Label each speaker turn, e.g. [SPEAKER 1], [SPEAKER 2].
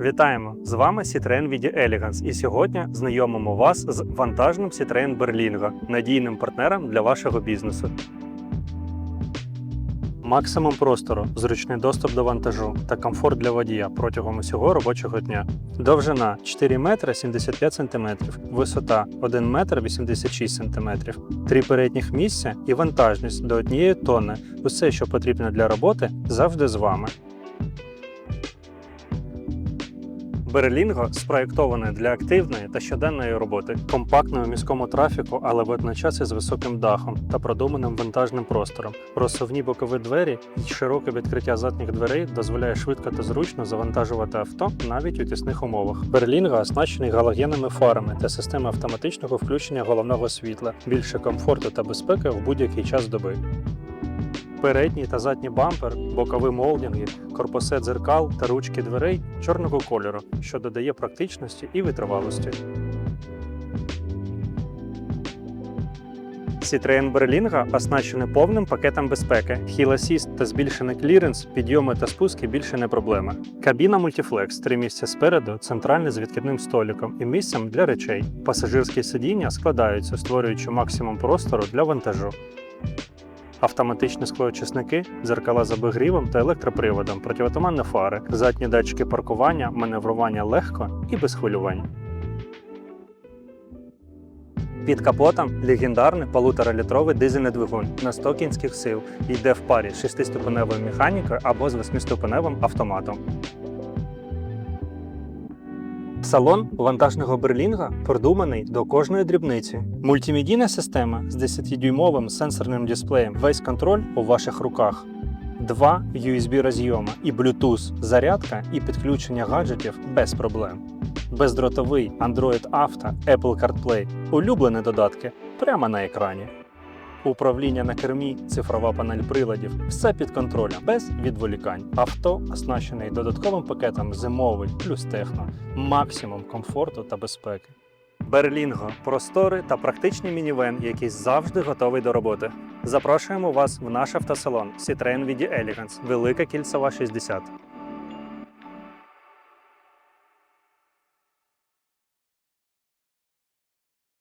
[SPEAKER 1] Вітаємо! З вами Citroen VD Elegance і сьогодні знайомимо вас з вантажним Citroen Berlingo, надійним партнером для вашого бізнесу. Максимум простору, зручний доступ до вантажу та комфорт для водія протягом усього робочого дня. Довжина 4 метри 75 см, висота 1 метр 86 см, три передніх місця і вантажність до однієї тонни. Усе, що потрібно для роботи, завжди з вами. Берлінго спроєктований для активної та щоденної роботи, компактної у міському трафіку, але водночас із високим дахом та продуманим вантажним простором. Розсувні бокові двері і широке відкриття задніх дверей дозволяє швидко та зручно завантажувати авто навіть у тісних умовах. Берлінго оснащений галогенними фарами та системою автоматичного включення головного світла, більше комфорту та безпеки в будь-який час доби. Передній та задній бампер, бокові молдинги, корпусе дзеркал та ручки дверей чорного кольору, що додає практичності і витривалості. Citroen Berlingo оснащений повним пакетом безпеки, Hill Assist та збільшений кліренс, підйоми та спуски більше не проблема. Кабіна Multiflex, три місця спереду, центральний з відкидним столиком і місцем для речей. Пасажирські сидіння складаються, створюючи максимум простору для вантажу. Автоматичні склоочисники, дзеркала з обігрівом та електроприводом, противотуманні фари, задні датчики паркування, маневрування легко і без хвилювань. Під капотом легендарний полуторалітровий дизельний двигун на 100 кінських сил йде в парі з 6-ступеневою механікою або з 8-ступеневим автоматом. Салон вантажного Берлінга продуманий до кожної дрібниці. Мультимедійна система з 10-дюймовим сенсорним дисплеєм. Весь контроль у ваших руках. Два USB розйоми і Bluetooth, зарядка і підключення гаджетів без проблем. Бездротовий Android Auto, Apple CarPlay, улюблені додатки прямо на екрані. Управління на кермі, цифрова панель приладів, все під контролем, без відволікань. Авто оснащений додатковим пакетом зимовий плюс техно, максимум комфорту та безпеки. Берлінго просторий та практичний мінівен, який завжди готовий до роботи. Запрошуємо вас в наш автосалон Citroen VD Elegance, Велика Кільцева 60.